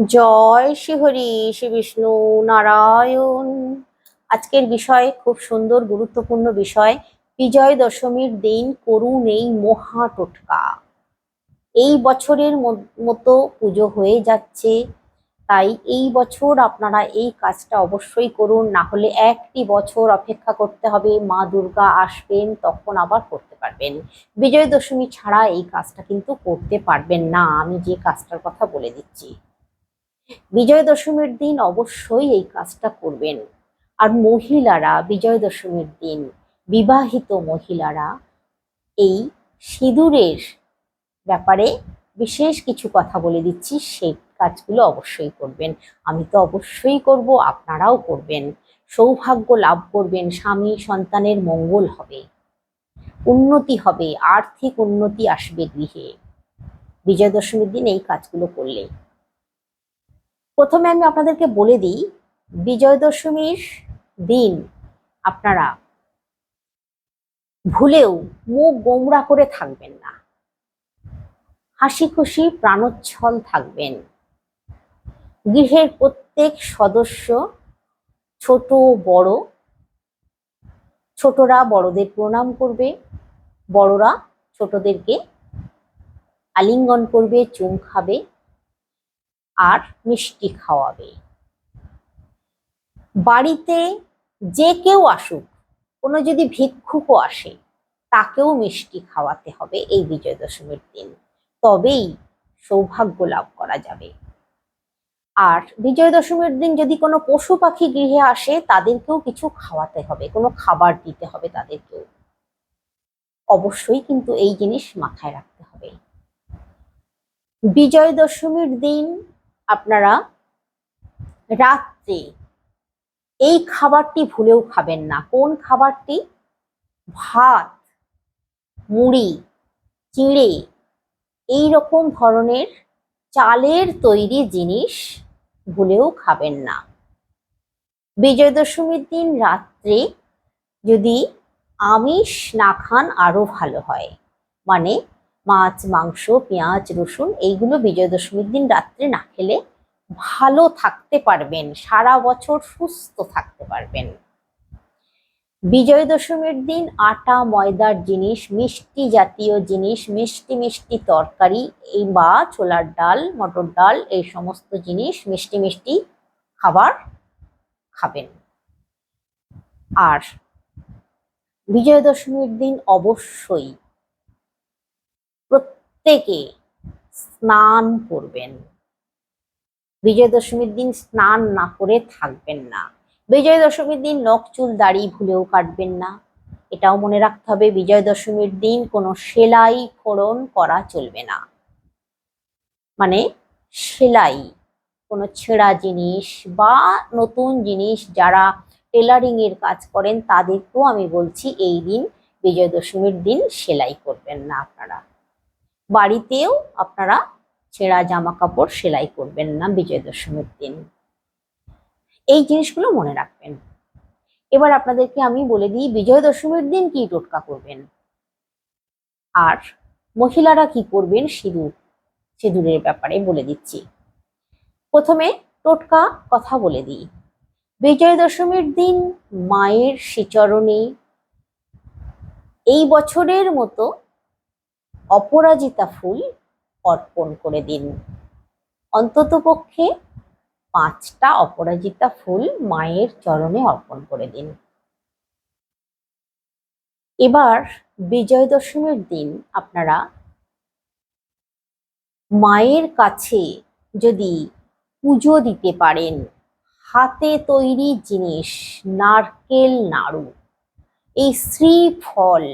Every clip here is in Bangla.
জয় শ্রী হরি, শ্রী বিষ্ণু নারায়ণ। আজকের বিষয় খুব সুন্দর, গুরুত্বপূর্ণ বিষয়, বিজয় দশমীর দিন করুন এই মহা টোটকা। এই বছরের মতো পুজো হয়ে যাচ্ছে, তাই এই বছর আপনারা এই কাজটা অবশ্যই করুন, না হলে একটি বছর অপেক্ষা করতে হবে, মা দুর্গা আসবেন তখন আবার করতে পারবেন। বিজয় দশমী ছাড়া এই কাজটা কিন্তু করতে পারবেন না, আমি যে কাজটার কথা বলে দিচ্ছি। বিজয় দশমীর দিন অবশ্যই এই কাজটা করবেন। আর মহিলারা বিজয় দশমীর দিন বিবাহিত মহিলারা এই সিঁদুরের ব্যাপারে বিশেষ কিছু কথা বলে দিচ্ছি সেই কাজগুলো অবশ্যই করবেন। আমি তো অবশ্যই করব, আপনারাও করবেন। সৌভাগ্য লাভ করবেন, স্বামী সন্তানের মঙ্গল হবে, উন্নতি হবে, আর্থিক উন্নতি আসবে গৃহে। বিজয় দশমীর দিন এই কাজগুলো করলে। প্রথমে আমি আপনাদেরকে বলে দিই বিজয় দশমীর দিন আপনারা ভুলেও মুখ গোমড়া করে থাকবেন না। হাসি খুশি প্রাণোচ্ছল থাকবেন। গৃহের প্রত্যেক সদস্য ছোট, বড়, ছোটরা বড়দের প্রণাম করবে, বড়রা ছোটদেরকে আলিঙ্গন করবে, চুম খাবে আর মিষ্টি খাওয়াবে। বাড়িতে যে কেউ আসুক, কোনো যদি ভিক্ষুকও আসে, তাকেও মিষ্টি খাওয়াতে হবে এই বিজয় দশমীর দিন। তবেই সৌভাগ্য লাভ করা যাবে। আর বিজয় দশমীর দিন যদি কোনো পশু পাখি গৃহে আসে, তাদেরকেও কিছু খাওয়াতে হবে, কোনো খাবার দিতে হবে তাদেরকেও। অবশ্যই কিন্তু এই জিনিস মাথায় রাখতে হবে। বিজয় দশমীর দিন আপনারা রাত্রে এই খাবারটি ভুলেও খাবেন না। কোন খাবারটি? ভাত, মুড়ি, চিঁড়ে এই রকম ধরনের চালের তৈরি জিনিস ভুলেও খাবেন না। বিজয় দশমীর দিন রাত্রে যদি আমিষ না খান আরও ভালো হয়। মানে মাছ, মাংস, পেঁয়াজ, রসুন, এইগুলো বিজয় দশমীর দিন রাত্রে না খেলে ভালো থাকতে পারবেন, সারা বছর সুস্থ থাকতে পারবেন। বিজয় দশমীর দিন আটা, ময়দার জিনিস, মিষ্টি জাতীয় জিনিস, মিষ্টি মিষ্টি তরকারি, এই বা ছোলার ডাল, মটর ডাল, এই সমস্ত জিনিস মিষ্টি মিষ্টি খাবার খাবেন। আর বিজয় দশমীর দিন অবশ্যই প্রত্যেকে স্নান করবেন। বিজয় দশমীর দিন স্নান না করে থাকবেন না। বিজয় দশমীর দিন নখ, চুল, দাড়ি ভুলেও কাটবেন না। এটাও মনে রাখতে হবে বিজয় দশমীর দিন কোনো সেলাই ফোড়ন করা চলবে না। মানে সেলাই, কোনো ছেঁড়া জিনিস বা নতুন জিনিস যারা টেলারিং এর কাজ করেন, তাদেরকেও আমি বলছি, এই দিন বিজয় দশমীর দিন সেলাই করবেন না আপনারা। বাড়িতেও আপনারা ছেঁড়া জামা কাপড় সেলাই করবেন না বিজয় দশমীর দিন। এই জিনিসগুলো মনে রাখবেন। এবার আপনাদেরকে আমি বলে দিই বিজয় দশমীর দিন কি টোটকা করবেন? আর মহিলারা কি করবেন? সিঁদুর, সিঁদুরের ব্যাপারে বলে দিচ্ছি। প্রথমে টোটকা কথা বলে দিই। বিজয় দশমীর দিন মায়ের শ্রীচরণে এই বছরের মতো অপরাজিতা ফুল অর্পণ করে দিন। অন্ততপক্ষে পাঁচটা অপরাজিতা ফুল মায়ের চরণে অর্পণ করে দিন। এবার বিজয় দশমীর দিন আপনারা মায়ের কাছে যদি পুজো দিতে পারেন, হাতে তৈরি জিনিস, নারকেল, নাড়ু, এই শ্রী ফল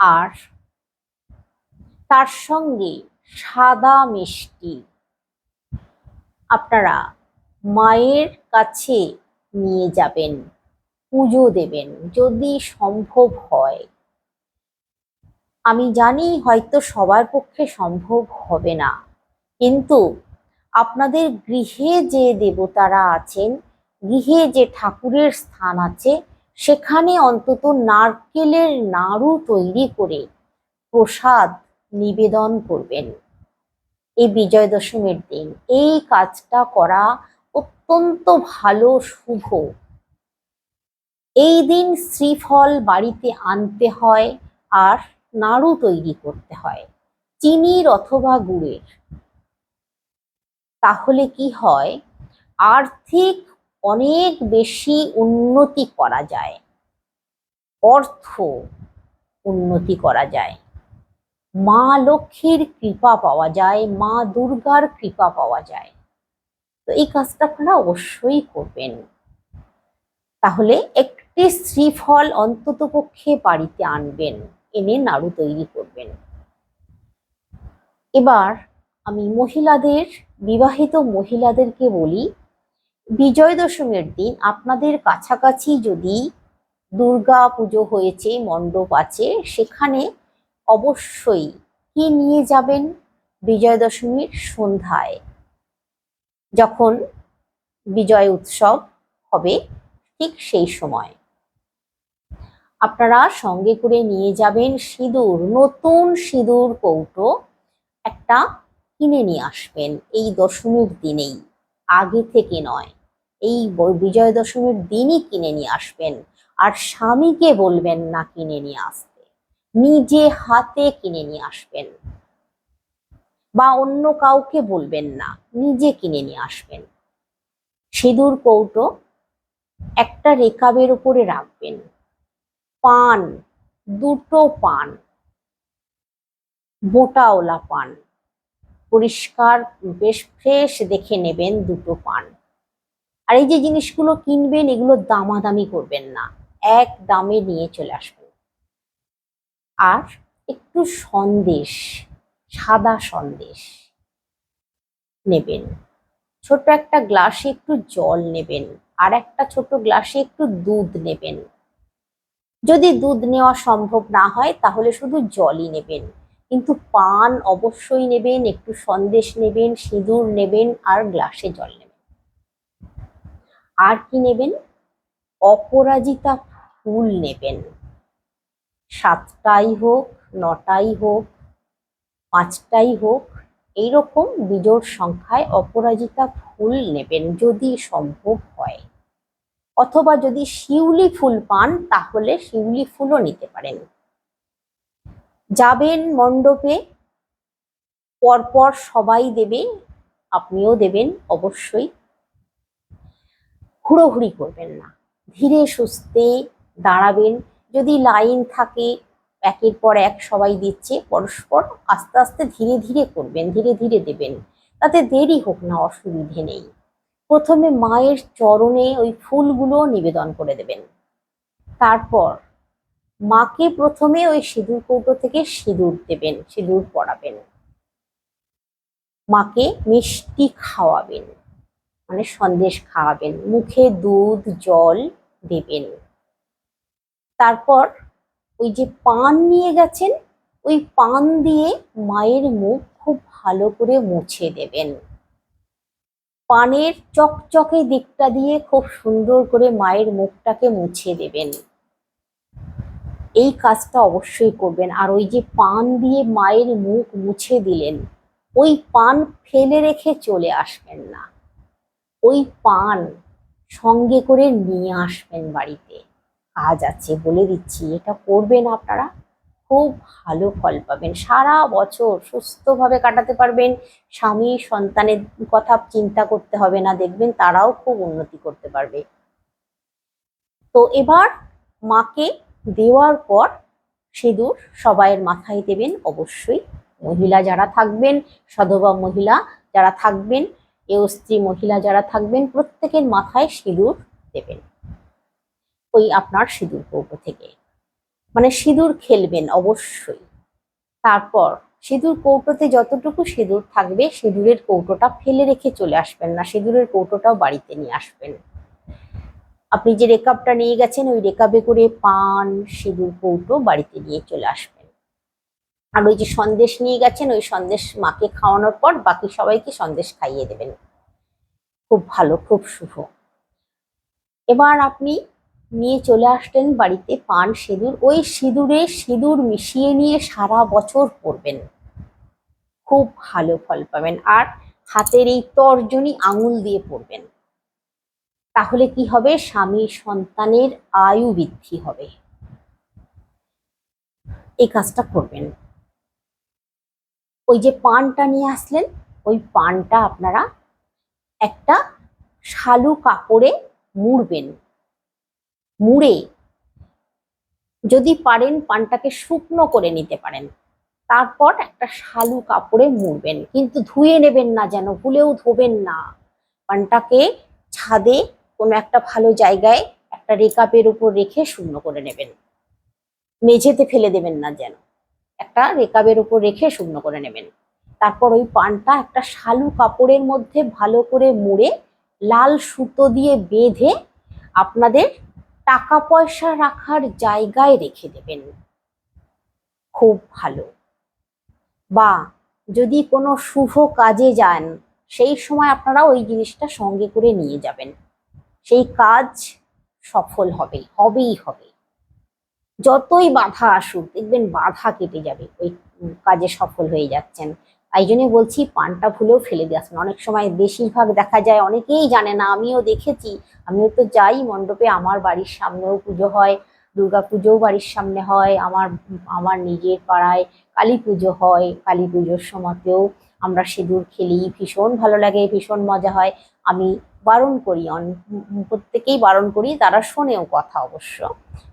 আর তার সঙ্গে সাদা মিষ্টি। আপনারা মায়ের কাছে নিয়ে যাবেন, পুজো দেবেন যদি সম্ভব হয়। আমি জানি হয়তো সবার পক্ষে সম্ভব হবে না, কিন্তু আপনাদের গৃহে যে দেবতারা আছেন, গৃহে যে ঠাকুরের স্থান আছে, সেখানে অন্তত নারকেলের নাড়ু তৈরি করে প্রসাদ নিবেদন করবেন। এই বিজয় দশমীর দিন, এই কাজটা করা অত্যন্ত ভালো, শুভ। এই দিন শ্রীফল বাড়িতে আনতে হয় আর নাড়ু তৈরি করতে হয়, চিনির অথবা গুড়ের। তাহলে কি হয়? আর্থিক অনেক বেশি উন্নতি করা যায়। অর্থ উন্নতি করা যায়। মা লক্ষ্মীর কৃপা পাওয়া যায়, মা দুর্গার কৃপা পাওয়া যায়। তো এই কাজটা আপনারা অবশ্যই করবেন। তাহলে একটি শ্রীফল অন্তত পক্ষে বাড়িতে আনবেন, এনে নাড়ু তৈরি করবেন। এবার আমি মহিলাদের, বিবাহিত মহিলাদেরকে বলি বিজয় দশমীর দিন আপনাদের কাছাকাছি যদি দুর্গা পুজো হয়েছে, মণ্ডপ আছে, সেখানে অবশ্যই কি নিয়ে যাবেন বিজয় দশমীর সন্ধ্যায়? যখন বিজয় উৎসব হবে ঠিক সেই সময়। আপনারা সঙ্গে করে নিয়ে যাবেন সিঁদুর, নতুন সিঁদুর কৌটো একটা কিনে নিয়ে আসবেন এই দশমীর দিনেই। আগে থেকে নয়, এই বিজয় দশমীর দিনই কিনে নিয়ে আসবেন। আর স্বামীকে বলবেন না কিনে নিয়ে আসতে। নিজে হাতে কিনে নিয়ে আসবেন। বা অন্য কাউকে বলবেন না, নিজে কিনে নিয়ে আসবেন। সিঁদুর, কৌটো একটা রেকাবের উপরে রাখবেন। পান, দুটো পান মোটাওলা পান। পরিষ্কার, বেশ ফ্রেশ দেখে নেবেন দুটো পান। আর এই যে জিনিসগুলো কিনবেন, এগুলো দামাদামি করবেন না। এক দামে নিয়ে চলে আসবেন। আর একটু সন্দেশ, সাদা সন্দেশ নেবেন। ছোট একটা গ্লাসে একটু জল নেবেন আর একটা ছোট গ্লাসে একটু দুধ নেবেন। যদি দুধ নেওয়া সম্ভব না হয়, তাহলে শুধু জলই নেবেন। কিন্তু পান অবশ্যই নেবেন, একটু সন্দেশ নেবেন, সিঁদুর নেবেন আর গ্লাসে জল নেবেন। আর কি নেবেন? অপরাজিতা ফুল নেবেন। সাতটাই হোক, নটাই হোক, পাঁচটাই হোক, এইরকম বিজোড় সংখ্যায় অপরাজিতা ফুল নেবেন যদি সম্ভব হয়। অথবা যদি শিউলি ফুল পান, তাহলে শিউলি ফুলও নিতে পারেন। যাবেন মণ্ডপে, পরপর সবাই দেবে আপনিও দেবেন অবশ্যই। হুড়োহুড়ি করবেন না। ধীরে সুস্থে দাঁড়াবেন। যদি লাইন থাকে, একের পর এক সবাই দিচ্ছে, পরস্পর আস্তে আস্তে ধীরে ধীরে করবেন, ধীরে ধীরে দেবেন। তাতে দেরি হোক না, অসুবিধে নেই। প্রথমে মায়ের চরণে ওই ফুলগুলো নিবেদন করে দেবেন। তারপর মাকে প্রথমে ওই সিঁদুর কৌটো থেকে সিঁদুর দেবেন, সিঁদুর পরাবেন। মাকে মিষ্টি খাওয়াবেন মানে সন্দেশ খাওয়াবেন, মুখে দুধ, জল দেবেন। তারপর ওই যে পান নিয়ে গেছেন, ওই পান দিয়ে মায়ের মুখ খুব ভালো করে মুছে দেবেন। পানের চকচকে দিকটা দিয়ে খুব সুন্দর করে মায়ের মুখটাকে মুছে দেবেন। এই কাজটা অবশ্যই করবেন। আর ওই যে পান দিয়ে মায়ের মুখ মুছে দিলেন, ওই পান ফেলে রেখে চলে আসবেন না। ওই পান সঙ্গে করে নিয়ে আসবেন বাড়িতে। কাজ আছে বলে দিচ্ছি, এটা করবেন আপনারা। খুব ভালো ফল পাবেন। সারা বছর সুস্থভাবে কাটাতে পারবেন। স্বামী সন্তানের কথা চিন্তা করতে হবে না, দেখবেন তারাও খুব উন্নতি করতে পারবে। তো এবার মাকে দেওয়ার পর সিঁদুর সবাইয়ের মাথায় দেবেন। অবশ্যই মহিলা যারা থাকবেন, সধবা মহিলা যারা থাকবেন, এও স্ত্রী মহিলা যারা থাকবেন, প্রত্যেকের মাথায় সিঁদুর দেবেন। ওই আপনার সিঁদুর কৌটো থেকে। মানে সিঁদুর খেলবেন অবশ্যই। তারপর সিঁদুর কৌটোতে যতটুকু সিঁদুর থাকবে, সিঁদুরের কৌটোটা ফেলে রেখে চলে আসবেন না। সিঁদুরের কৌটোটাও বাড়িতে নিয়ে আসবেন। আপনি যে রেকাবটা নিয়ে গেছেন, ওই রেকাবে করে পান, সিঁদুর কৌটো বাড়িতে নিয়ে চলে আসবেন। আর ওই যে সন্দেশ নিয়ে গেছেন, ওই সন্দেশ মাকে খাওয়ানোর পর বাকি সবাইকে সন্দেশ খাইয়ে দেবেন। খুব ভালো, খুব শুভ। এবার আপনি নিয়ে চলে আসলেন বাড়িতে পান সিঁদুর। ওই সিঁদুরে সিঁদুর মিশিয়ে নিয়ে সারা বছর পরবেন খুব ভালো ফল পাবেন। আর হাতের এই তর্জনী আঙুল দিয়ে পড়বেন। তাহলে কি হবে? স্বামী সন্তানের আয়ু বৃদ্ধি হবে। এই কাজটা করবেন। ওই যে পানটা নিয়ে আসলেন, ওই পানটা আপনারা একটা শালু কাপড়ে মুড়বেন। মুড়ে যদি পারেন পানটাকে শুকনো করে নিতে পারেন। তারপর একটা শালু কাপড়ে মুড়বেন, কিন্তু ধুয়ে নেবেন না যেন ভুলেও ধোবেন না। পানটাকে ছাদে কোনো একটা ভালো জায়গায় একটা রেকাপের উপর রেখে শুকনো করে নেবেন। মেঝেতে ফেলে দেবেন না যেন, একটা রেকাবের উপর রেখে শুকনো করে নেবেন। তারপর ওই পানটা একটা শালু কাপড়ের মধ্যে ভালো করে মুড়ে লাল সুতো দিয়ে বেঁধে আপনাদের টাকা পয়সা রাখার জায়গায় রেখে দেবেন। খুব ভালো। বা যদি কোনো শুভ কাজে যান, সেই সময় আপনারা ওই জিনিসটা সঙ্গে করে নিয়ে যাবেন। সেই কাজ সফল হবে, হবেই হবে। যতই বাধা আসুক, দেখবেন বাধা কেটে যাবে। ওই কাজে সফল হয়ে যাচ্ছেন। তাই জন্য বলছি পানটা ভুলেও ফেলে দিয়ে আসবেন অনেক সময় বেশিরভাগ দেখা যায়, অনেকেই জানে না, আমিও দেখেছি। আমিও তো যাই, মণ্ডপে আমার বাড়ির সামনেও পুজো হয়, দুর্গা পুজোও বাড়ির সামনে হয়, আমার আমার নিজের পাড়ায় কালী পুজো হয়, কালী পুজোর সময়তেও আমরা সিঁদুর খেলি, ভীষণ ভালো লাগে, ভীষণ মজা হয়। আমি বারণ করি প্রত্যেকেই বারণ করি, তারা শোনেও কথা অবশ্য।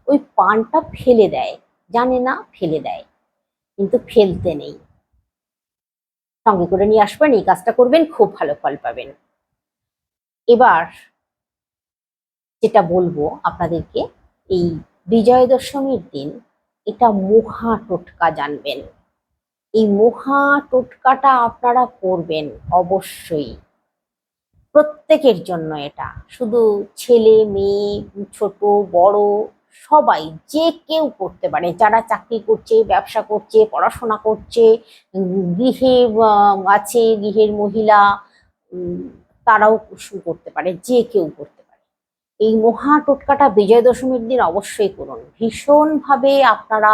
ওই পানটা ফেলে দেয়, জানে না, ফেলে দেয়। কিন্তু ফেলতে নেই। সঙ্গে করে নিয়ে আসবেন, এই কাজটা করবেন, খুব ভালো ফল পাবেন। এবার যেটা বলব আপনাদেরকে, এই বিজয় দশমীর দিন এটা মহা টোটকা জানবেন। এই মহা টোটকাটা আপনারা করবেন অবশ্যই। প্রত্যেকের জন্য এটা। শুধু ছেলে, মেয়ে, ছোট, বড় সবাই, যে কেউ করতে পারে। যারা চাকরি করছে, ব্যবসা করছে, পড়াশোনা করছে গৃহে আছে, গৃহের মহিলা তারাও করতে পারে, যে কেউ করতে পারে। এই মহা টোটকাটা বিজয় দশমীর দিন অবশ্যই করুন। ভীষণভাবে আপনারা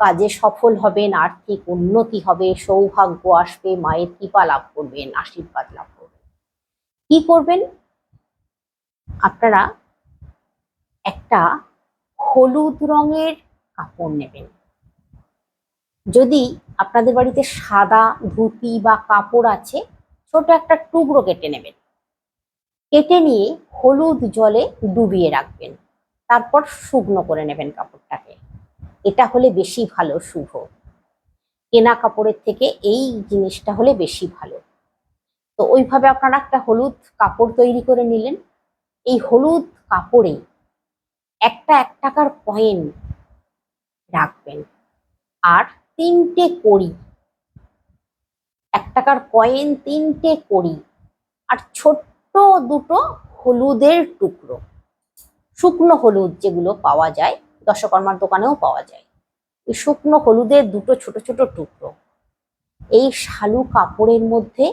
কাজে সফল হবেন, আর্থিক উন্নতি হবে, সৌভাগ্য আসবে, মায়ের কৃপা লাভ করবেন, আশীর্বাদ লাভ করবেন। কি করবেন? আপনারা একটা হলুদ রঙের কাপড় নেবেন। যদি আপনাদের বাড়িতে সাদা ধুতি বা কাপড় আছে, ছোট একটা টুকরো কেটে নেবেন। কেটে নিয়ে হলুদ জলে ডুবিয়ে রাখবেন। তারপর শুকনো করে নেবেন কাপড়টাকে। এটা হলে বেশি ভালো, শুভ। কেনা কাপড়ের থেকে এই জিনিসটা হলে বেশি ভালো। তো ওইভাবে আপনারা একটা হলুদ কাপড় তৈরি করে নিলেন। এই হলুদ কাপড়ে একটা এক টাকার কয়েন রাখবেন। আর তিনটে কড়ি, এক টাকার কয়েন তিনটে কড়ি আর ছোট্ট দুটো হলুদের টুকরো। শুকনো হলুদ যেগুলো পাওয়া যায় দশকর্মার দোকানেও পাওয়া যায়। এই শুকনো হলুদের দুটো ছোট ছোট টুকরো এই শালু কাপড়ের মধ্যে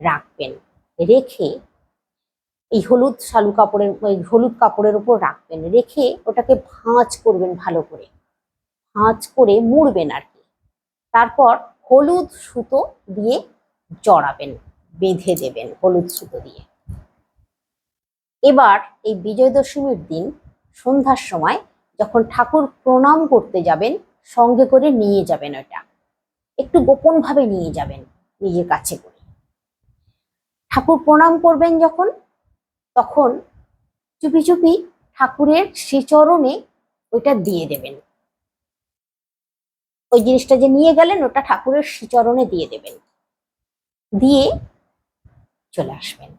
রাখবেন। রেখে এই হলুদ শালু কাপড়ের ওই হলুদ কাপড়ের উপর রাখবেন, রেখে ওটাকে ভাঁজ করবেন ভালো করে। ভাঁজ করে মুড়বেন আর কি। তারপর হলুদ সুতো দিয়ে জড়াবেন, বেঁধে দেবেন হলুদ সুতো দিয়ে। এবার এই বিজয় দশমীর দিন, সন্ধ্যার সময় যখন ঠাকুর প্রণাম করতে যাবেন, সঙ্গে করে নিয়ে যাবেন ওটা। একটু গোপন ভাবে নিয়ে যাবেন নিজের কাছে করে। ঠাকুর প্রণাম করবেন যখন তখন চুপি চুপি ঠাকুরের শ্রীচরণে ওইটা দিয়ে দেবেন। ওই জিনিসটা যে নিয়ে গেলেন, ওটা ঠাকুরের শ্রীচরণে দিয়ে দেবেন। দিয়ে চলে আসবেন।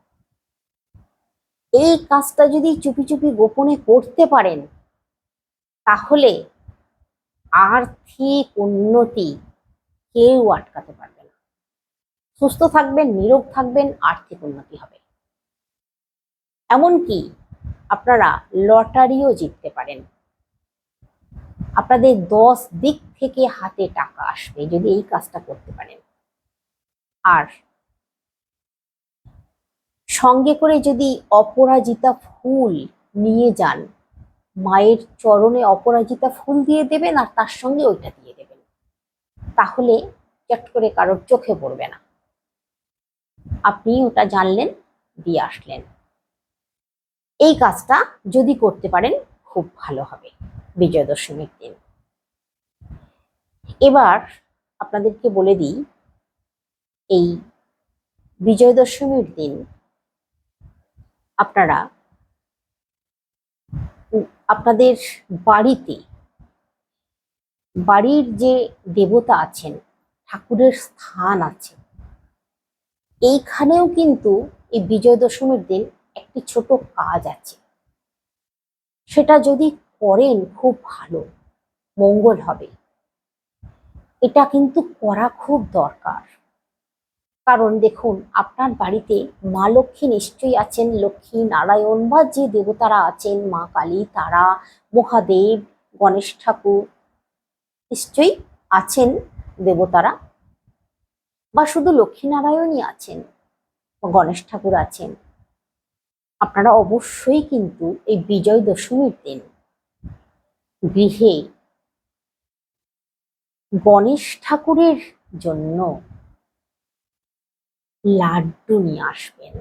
এই কাজটা যদি চুপি চুপি গোপনে করতে পারেন, তাহলে আর্থিক উন্নতি কেউ আটকাতে পারবে না। সুস্থ থাকবেন, নিরোগ থাকবেন, আর্থিক উন্নতি হবে। এমনকি আপনারা লটারিও জিততে পারেন। আপনাদের দশ দিক থেকে হাতে টাকা আসবে যদি এই কাজটা করতে পারেন। আর সঙ্গে করে যদি অপরাজিতা ফুল নিয়ে যান, মায়ের চরণে অপরাজিতা ফুল দিয়ে দেবেন আর তার সঙ্গে ওইটা দিয়ে দেবেন, তাহলে চট করে কারোর চোখে পড়বে না। আপনি ওটা জানলেন, দিয়ে আসলেন। এই কাজটা যদি করতে পারেন, খুব ভালো হবে। বিজয় দশমীর দিন। এবার আপনাদেরকে বলে দিই, এই বিজয় দশমীর দিন আপনারা আপনাদের বাড়িতে বাড়ির যে দেবতা আছেন, ঠাকুরের স্থান আছে, এইখানেও কিন্তু এই বিজয় দশমীর দিন একটি ছোট কাজ আছে। সেটা যদি করেন খুব ভালো, মঙ্গল হবে। এটা কিন্তু করা খুব দরকার। কারণ দেখুন, আপনার বাড়িতে মা লক্ষ্মী নিশ্চয়ই আছেন, লক্ষ্মী নারায়ণ বা যে দেবতারা আছেন, মা কালী, তারা, মহাদেব, গণেশ ঠাকুর, নিশ্চয়ই আছেন দেবতারা। বা শুধু লক্ষ্মীনারায়ণই আছেন, গণেশ ঠাকুর আছেন। আপনারা অবশ্যই কিন্তু এই বিজয় দশমীর দিন গৃহে গণেশ ঠাকুরের জন্য লাড্ডু নিয়ে আসবেন।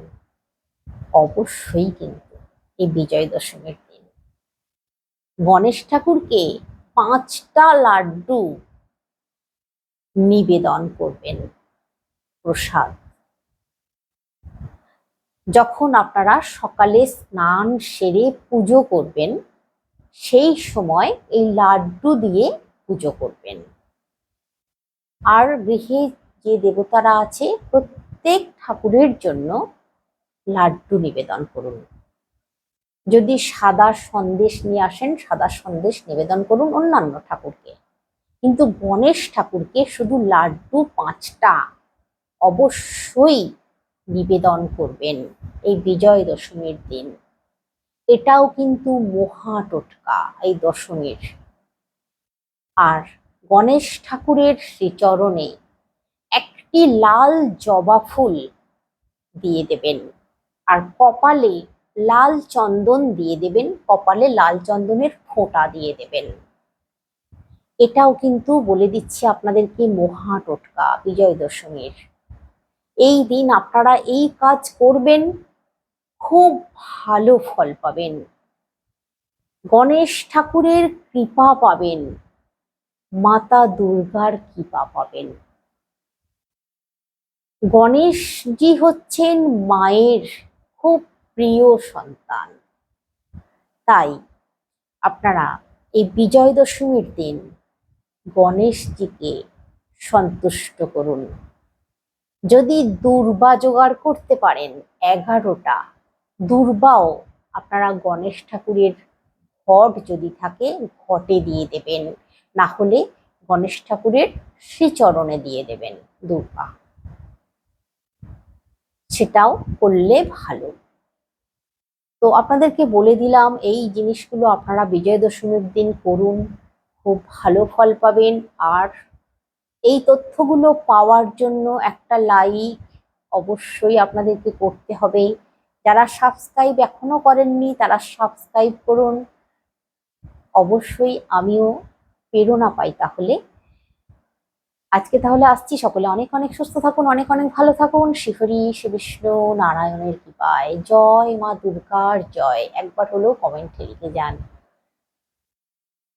অবশ্যই কিন্তু এই বিজয় দশমীর দিন। গণেশ ঠাকুরকে পাঁচটা লাড্ডু নিবেদন করবেন প্রসাদ। যখন আপনারা সকালে স্নান সেরে পুজো করবেন, সেই সময় এই লাড্ডু দিয়ে পুজো করবেন। আর গৃহে যে দেবতারা আছে, প্রত্যেক ঠাকুরের জন্য লাড্ডু নিবেদন করুন। যদি সাদা সন্দেশ নিয়ে আসেন, সাদা সন্দেশ নিবেদন করুন অন্যান্য ঠাকুরকে। কিন্তু গণেশ ঠাকুরকে শুধু লাড্ডু পাঁচটা অবশ্যই নিবেদন করবেন এই বিজয় দশমীর দিন। এটাও কিন্তু মহা টোটকা এই দশমীর। আর গণেশ ঠাকুরের শ্রীচরণে একটি লাল জবা ফুল দিয়ে দেবেন। আর কপালে লাল চন্দন দিয়ে দেবেন, কপালে লাল চন্দনের ফোঁটা দিয়ে দেবেন। এটাও কিন্তু বলে দিচ্ছি আপনাদেরকে মহা টোটকা বিজয় দশমীর। এই দিন আপনারা এই কাজ করবেন, খুব ভালো ফল পাবেন। গণেশ ঠাকুরের কৃপা পাবেন, মাতা দুর্গার কৃপা পাবেন। গণেশজি হচ্ছেন মায়ের খুব প্রিয় সন্তান। তাই আপনারা এই বিজয় দশমীর দিন গণেশজিকে সন্তুষ্ট করুন। যদি দুর্বা জোগাড় করতে পারেন এগারোটা, দুর্বাও আপনারা গণেশ ঠাকুরের ঘট যদি থাকে, ঘটে দিয়ে দেবেন। না হলে গণেশ ঠাকুরের শ্রীচরণে দিয়ে দেবেন দুর্বা। সেটাও করলে ভালো। তো আপনাদেরকে বলে দিলাম, এই জিনিসগুলো আপনারা বিজয় দশমীর দিন করুন। খুব ভালো ফল পাবেন। আর এই তথ্যগুলো পাওয়ার জন্য একটা লাইক অবশ্যই আপনাদেরকে করতে হবে। যারা সাবস্ক্রাইব এখনও করেননি, তারা সাবস্ক্রাইব করুন। অবশ্যই আমিও প্রেরণা পাই তাহলে। আজকে তাহলে আসছি সকলে। অনেক অনেক সুস্থ থাকুন, অনেক অনেক ভালো থাকুন। শিহরি শ্রী বিষ্ণু নারায়ণের কৃপায়। জয় মা দুর্গার জয়। একবার হলেও কমেন্টে লিখে যান।